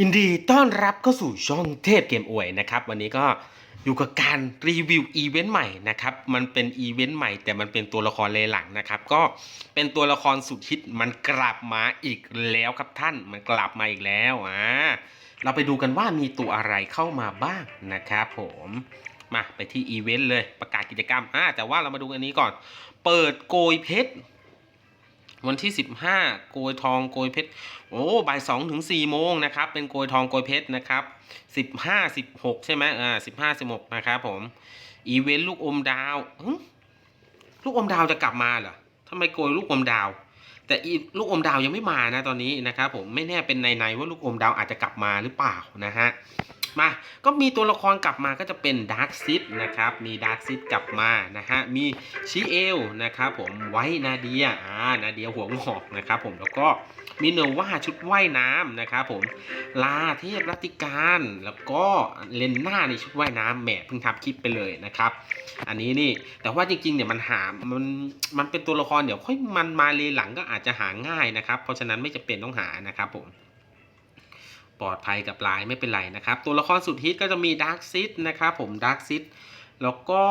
ยินดีต้อนรับเข้าสู่ช่องเทพเกมอวยนะครับ วันนี้ก็อยู่กับการรีวิวอีเวนต์ใหม่นะครับมันเป็นอีเวนต์ใหม่แต่มันเป็นตัวละครเลหลังนะครับ ก็เป็นตัวละครสุดฮิตมันกลับมาอีกแล้วครับท่านมันกลับมาอีกแล้วอ่าเราไปดูกันว่ามีตัวอะไรเข้ามาบ้างนะครับผมมาไปที่อีเวนต์เลยประกาศกิจกรรมอ่าแต่ว่าเรามาดูอันนี้ก่อน เปิดโกยเพชร วันที่ 15 โกยทองโกยเพชรโอ้บ่ายสองถึงสี่โมงนะครับ เป็นโกยทองโกยเพชรนะครับสิบห้าสิบหกใช่ไหมอ่าสิบห้าสิบหกนะครับผมอีเวนต์ลูกอมดาวลูกอมดาวจะกลับมาเหรอทำไมโกยลูกอมดาว แต่อีลูกอมดาวยังไม่มานะตอนนี้นะครับผมไม่แน่เป็นในๆว่าลูกอมดาวอาจจะกลับมาหรือเปล่านะฮะ มาก็มีตัวละครกลับมาก็จะเป็นดาร์ s ซิดนะครับมีดาร์ s ซิดกลับมานะฮะมีชิเอลนะครับผมไว้นาเดียอ่านาเดียหัวงอกนะครับผมแล้วก็มีเนว่าชุดว่ายน้ำนะครับผมลาเทพรัติการแล้วก็เลนน้าในชุดว่ายน้ำแหมเพิ่งทำคลิปไปเลยนะครับ อันนี้นี่แต่ว่าจริงๆเนี่ยมันหามันมันเป็นตัวละครเดี๋ยวค่อยมันมาเลยหลังก็อาจจะหาง่ายนะครับ เพราะฉะนั้นไม่จะเป็นต้องหานะครับผม ปลอดภัยกับลายไม่เป็นไรนะครับ ตัวละครสุดฮิตก็จะมีดาร์ s ซิดนะครับผมดาร์ s ซิดแล้วก็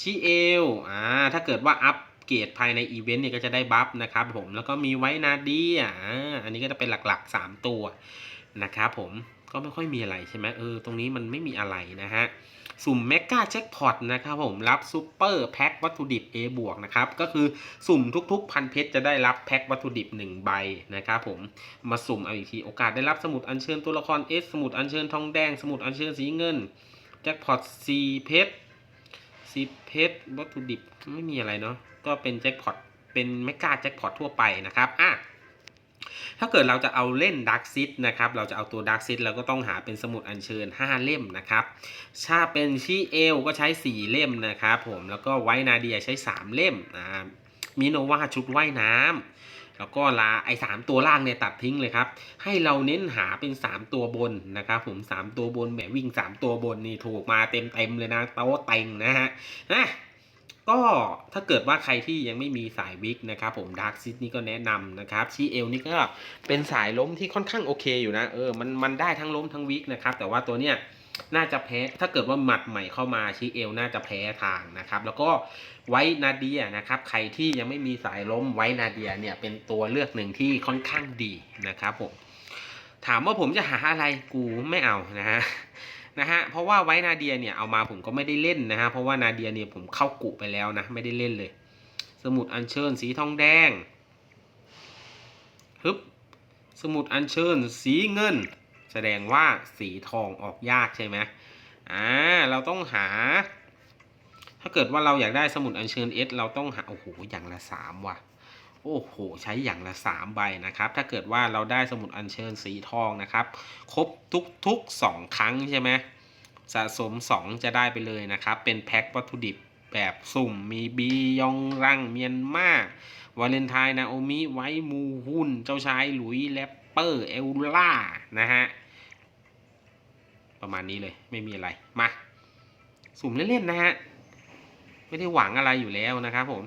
ชิเอลอ่าถ้าเกิดว่าอัปเกรดภายในอีเวนต์เนี่ยก็จะได้บัฟนะครับผมแล้วก็มีไว้นาดีอ่าอันนี้ก็จะเป็นหลักๆ 3 ตัวนะครับผม ก็ไม่ค่อยมีอะไรใช่ไหมเออ ตรงนี้มันไม่มีอะไรนะฮะ สุ่มเมกาแจ็คพอตนะครับผมรับซูเปอร์แพ็ควัตถุดิบ A บวกนะครับ ก็คือสุ่มทุกๆ พันเพชรจะได้รับแพ็ควัตถุดิบ 1 ใบนะครับผม มาสุ่มเอาอีกทีโอกาสได้รับสมุดอัญเชิญตัวละคร S สมุดอัญเชิญทองแดง สมุดอัญเชิญสีเงินแจ็คพอต4เพชร10เพชรวัตถุดิบไม่มีอะไรเนาะ ก็เป็นแจ็คพอตเป็นเมกาแจ็คพอตทั่วไปนะครับ อะ ถ้าเกิดเราจะเอาเล่นดักซิ d นะครับ เราจะเอาตัวดักซิดเราก็ต้องหาเป็นสมุดอัญเชิญ 5 เล่มนะครับถ้าเป็นชีเอลก็ใช้ 4 เล่มนะครับผม แล้วก็ไวนาเดียใช้ 3 เล่มอ่ามิโนวาชุดว่ายน้ำแล้วก็ลาไอ้สตัวล่างเนี่ยตัดทิ้งเลยครับ ให้เราเน้นหาเป็น 3 ตัวบนนะครับผม 3 ตัวบนแหมวิ่ง 3 ตัวบนนี่ถูกมาเต็มเต็มเลยนะโต๊ะเต็งนะฮะนะ ก็ถ้าเกิดว่าใครที่ยังไม่มีสายวิกนะครับผมดาร์ s ซิ d นี่ก็แนะนำนะครับชีเอลนี่ก็เป็นสายล้มที่ค่อนข้างโอเคอยู่นะเออมันมันได้ทั้งล้มทั้งวิกนะครับแต่ว่าตัวเนี้ยน่าจะแพ้ถ้าเกิดว่าหมัดใหม่เข้ามาชีเอลน่าจะแพ้ทางนะครับ แล้วก็ไว้นาเดียนะครับ ใครที่ยังไม่มีสายล้มไว้นาเดียเนี่ยเป็นตัวเลือกหนึ่งที่ค่อนข้างดีนะครับผมถามว่าผมจะหาอะไรกูไม่เอานะฮะ นะฮะเพราะว่าไว้นาเดียเนี่ยเอามาผมก็ไม่ได้เล่นนะฮะเพราะว่านาเดียเนี่ยผมเข้ากุไปแล้วนะไม่ได้เล่นเลย สมุดอัญเชิญสีทองแดงฮึบสมุดอัญเชิญสีเงิน แสดงว่าสีทองออกยากใช่ไหมอ่าเราต้องหา ถ้าเกิดว่าเราอยากได้สมุดอัญเชิญเอสเราต้องหาโอ้โหอย่างละสามว่ะ โอ้โห ใช้อย่างละ3ใบนะครับ ถ้าเกิดว่าเราได้สมุดอัญเชิญสีทองนะครับ ครบทุกๆ 2 ครั้งใช่ไหมสะสม 2 จะได้ไปเลยนะครับ เป็นแพ็ควัตถุดิบแบบสุ่ม มีบียองรังเมียนมาวาเลนไทน์นาโอมิ ไว้มูฮุน เจ้าชายหลุยแรปเปอร์ เอลล่า นะฮะ ประมาณนี้เลยไม่มีอะไร มา สุ่มเล่น ๆ นะฮะ ไม่ได้หวังอะไรอยู่แล้วนะครับผม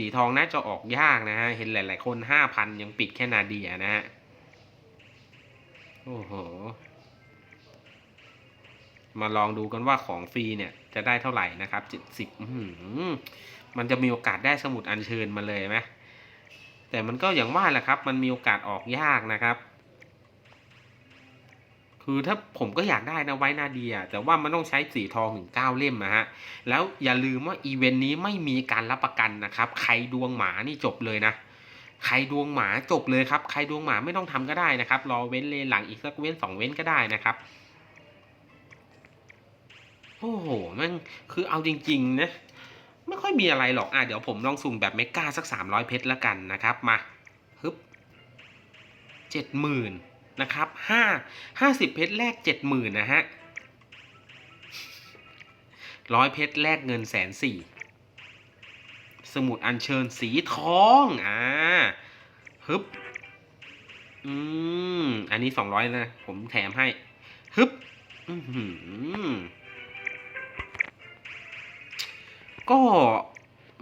สีทองน่าจะออกยากนะฮะ เห็นหลาย ๆ คนห้าพันยังปิดแค่นาเดียนะฮะ โอ้โห มาลองดูกันว่าของฟรีเนี่ยจะได้เท่าไหร่นะครับเจ็ดสิบมันจะมีโอกาสได้สมุดอัญเชิญมาเลยไหมแต่มันก็อย่างว่าแหละครับ มันมีโอกาสออกยากนะครับ คือถ้าผมก็อยากได้นะไว้นาเดีย แต่ว่ามันต้องใช้สีทองถึงเก้าเล่มนะฮะ แล้วอย่าลืมว่าอีเวนต์นี้ไม่มีการรับประกันนะครับ ใครดวงหมานี่จบเลยนะ ใครดวงหมาจบเลยครับ ใครดวงหมาไม่ต้องทำก็ได้นะครับ รอเว้นเลนหลังอีกสักเว้นสองเว้นก็ได้นะครับ โอ้โหมันคือเอาจริงๆนะไม่ค่อยมีอะไรหรอก อะเดี๋ยวผมลองสุ่มแบบเมกาสักสามร้อยเพชรละกันนะครับ มาฮึบเจ็ดหมื่น นะครับห้าห้าสิบเพชรแลกเจ็ดหมื่นนะฮะร้อยเพชรแลกเงินแสนสี่สมุดอัญเชิญสีทองอ่าฮึบอืมอันนี้สองร้อยนะ ผมแถมให้ฮึบอือหือก็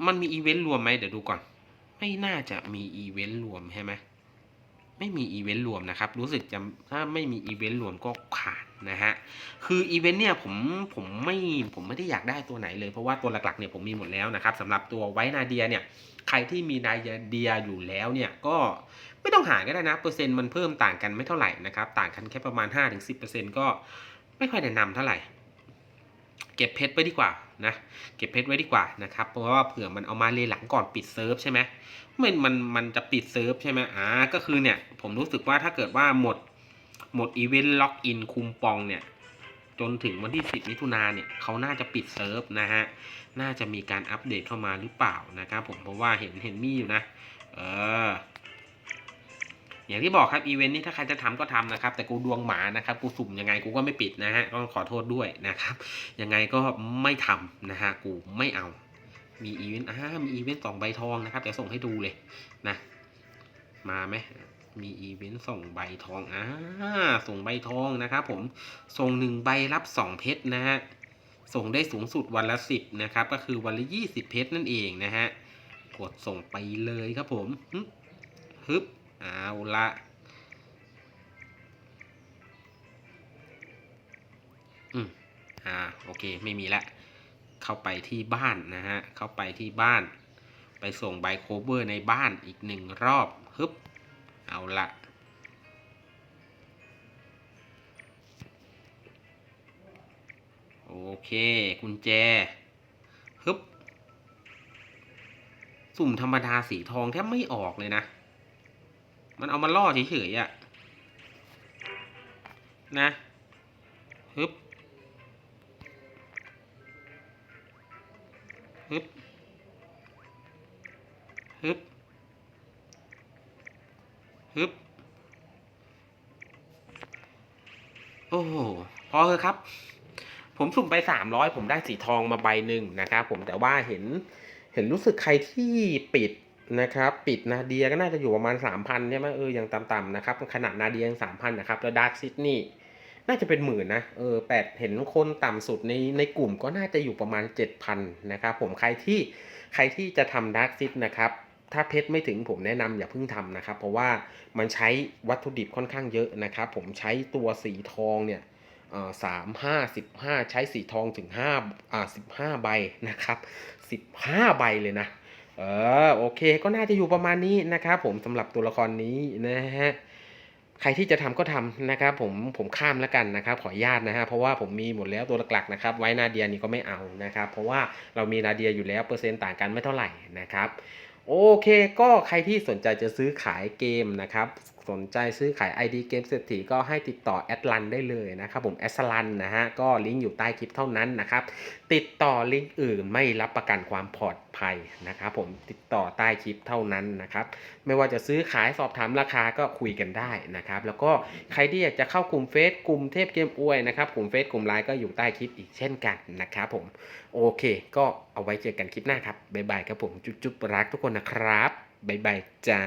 มันมีอีเวนต์รวมไหมเดี๋ยวดูก่อน ไม่น่าจะมีอีเวนต์รวมใช่ไหม ไม่มีอีเวนต์รวมนะครับ รู้สึกจะถ้าไม่มีอีเวนต์รวมก็ขาดนะฮะ คืออีเวนต์เนี่ยผมผมไม่ผมไม่ได้อยากได้ตัวไหนเลย เพราะว่าตัวหลักๆเนี่ยผมมีหมดแล้วนะครับสำหรับตัวไวนาเดียเนี่ยใครที่มีนาเดียอยู่แล้วเนี่ยก็ไม่ต้องหาก็ได้นะเปอร์เซ็นต์มันเพิ่มต่างกันไม่เท่าไหร่นะครับ ต่างกันแค่ประมาณ 5-10%ก็ไม่ค่อยแนะนำเท่าไหร่ เก็บเพชรไว้ดีกว่านะเก็บเพชรไว้ดีกว่านะครับเพราะว่าเผื่อมันเอามาเลหลังก่อนปิดเซิร์ฟใช่ไหมมันมันมันจะปิดเซิร์ฟใช่ไหมอ่าก็คือเนี่ยผมรู้สึกว่าถ้าเกิดว่าหมดหมดอีเวนต์ล็อกอินคุมปองเนี่ยจนถึงวันที่ 10 มิถุนาเนี่ยเขาน่าจะปิดเซิร์ฟนะฮะ น่าจะมีการอัปเดตเข้ามาหรือเปล่านะครับผมเพราะว่าเห็นเห็นมีอยู่นะ เออ อย่างที่บอกครับอีเวนต์นี้ถ้าใครจะทำก็ทำนะครับ แต่กูดวงหมานะครับกูสุ่มยังไงกูก็ไม่ปิดนะฮะก็ขอโทษด้วยนะครับ ยังไงก็ไม่ทำนะฮะกูไม่เอา มีอีเวนต์อ่ามีอีเวนต์สองใบทองนะครับเดี๋ยวส่งให้ดูเลยนะ มาไหมมีอีเวนต์ส่งใบทองอ่าส่งใบทองนะครับผมส่งหนึ่งใบรับสองเพชรนะฮะส่งได้สูงสุดวันละสิบนะครับ ก็คือวันละยี่สิบเพชรนั่นเองนะฮะกดส่งไปเลยครับผมฮึบ เอาละอืมอ่าโอเคไม่มีละ เข้าไปที่บ้านนะฮะ เข้าไปที่บ้าน ไปส่งใบโคเวอร์ในบ้านอีกหนึ่งรอบฮึบเอาละโอเคกุญแจฮึบ สุ่มธรรมดาสีทองแทบไม่ออกเลยนะ มันเอามาล่อเฉยๆอะนะฮึบฮึบฮึบฮึบโอ้โห พอเถอะครับ ผมสุ่มไปสามร้อยผมได้สีทองมาใบหนึ่งนะครับผมแต่ว่าเห็นเห็นรู้สึกใครที่ปิด นะครับปิดนาเดียก็น่าจะอยู่ประมาณ 3,000ใช่ไหมเอออย่างต่ำๆนะครับขนาดนาเดียยัง3,000นะครับแล้วดาร์คซิดนี่น่าจะเป็นหมื่นนะเออแปดเห็นคนต่ำสุดในในกลุ่มก็น่าจะอยู่ประมาณ 7,000นะครับผมใครที่ใครที่จะทำดาร์คซิดนะครับถ้าเพชรไม่ถึงผมแนะนำอย่าเพิ่งทำนะครับ เพราะว่ามันใช้วัตถุดิบค่อนข้างเยอะนะครับ ผมใช้ตัวสีทองเนี่ยสามห้าสิบห้าใช้สีทองถึงห้าอ่าสิบห้าใบนะครับสิบห้าใบเลยนะ เออโอเค ก็น่าจะอยู่ประมาณนี้นะครับผมสำหรับตัวละครนี้นะฮะใครที่จะทำก็ทำนะครับผมผมข้ามแล้วกันนะครับขออนุญาตนะฮะเพราะว่าผมมีหมดแล้วตัวหลักๆนะครับไว้นาเดียนี่ก็ไม่เอานะครับเพราะว่าเรามีนาเดียอยู่แล้วเปอร์เซ็นต์ต่างกันไม่เท่าไหร่นะครับโอเค ก็ใครที่สนใจจะซื้อขายเกมนะครับ สนใจซื้อขาย ID เกมเศรษฐีก็ให้ติดต่อแอดลันได้เลยนะครับผมแอดลันนะฮะก็ลิงก์อยู่ใต้คลิปเท่านั้นนะครับ ติดต่อลิงก์อื่นไม่รับประกันความปลอดภัยนะครับผมติดต่อใต้คลิปเท่านั้นนะครับ ไม่ว่าจะซื้อขายสอบถามราคาก็คุยกันได้นะครับ แล้วก็ใครที่อยากจะเข้ากลุ่มเฟซกลุ่มเทพเกมอวยนะครับกลุ่มเฟซกลุ่มไลน์ก็อยู่ใต้คลิปอีกเช่นกันนะครับผมโอเค ก็เอาไว้เจอกันคลิปหน้าครับบ๊ายบายครับผมจุ๊บๆรักทุกคนนะครับบ๊ายบายจ้า